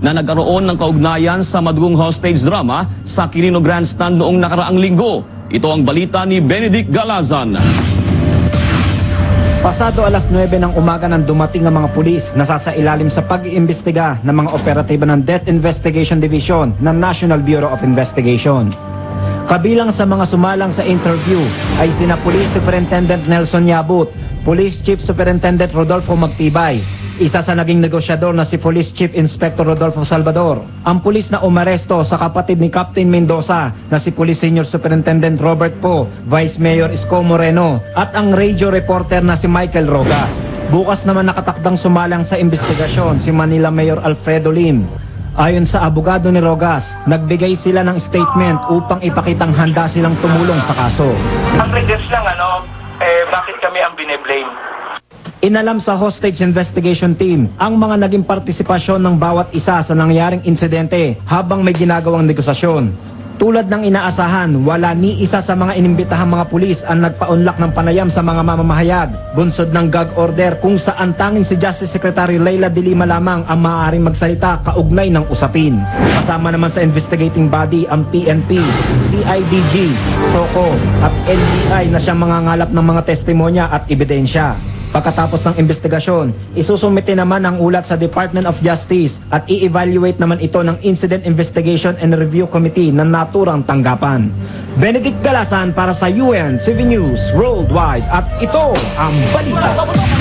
na nagkaroon ng kaugnayan sa madugong hostage drama sa Quirino Grandstand noong nakaraang linggo. Ito ang balita ni Benedict Galazan. Pasado alas 9 ng umaga nang dumating ang mga pulis na sasailalim sa pag-iimbestiga ng mga operatiba ng Death Investigation Division ng National Bureau of Investigation. Kabilang sa mga sumalang sa interview ay sina Police Superintendent Nelson Yabut, Police Chief Superintendent Rodolfo Magtibay, isa sa naging negosyador na si Police Chief Inspector Rodolfo Salvador, ang pulis na umaresto sa kapatid ni Captain Mendoza na si Police Senior Superintendent Robert Po, Vice Mayor Isko Moreno, at ang radio reporter na si Michael Rogas. Bukas naman nakatakdang sumalang sa investigasyon si Manila Mayor Alfredo Lim. Ayon sa abogado ni Rogas, nagbigay sila ng statement upang ipakitang handa silang tumulong sa kaso. Ang request lang, ano, eh, bakit kami ang bine-blame? Inalam sa hostage investigation team ang mga naging partisipasyon ng bawat isa sa nangyaring insidente habang may ginagawang negosasyon. Tulad ng inaasahan, wala ni isa sa mga inimbitahang mga pulis ang nagpaunlak ng panayam sa mga mamamahayag. Bunsod ng gag order kung saan tanging si Justice Secretary Leila de Lima lamang ang maaaring magsalita kaugnay ng usapin. Kasama naman sa investigating body ang PNP, CIDG, SOCO at NBI na siyang mga ngalap ng mga testimonya at ebidensya. Pagkatapos ng investigasyon, isusumite naman ang ulat sa Department of Justice at i-evaluate naman ito ng Incident Investigation and Review Committee ng naturang tanggapan. Benedict Galasan para sa UN 7 News Worldwide at ito ang balita.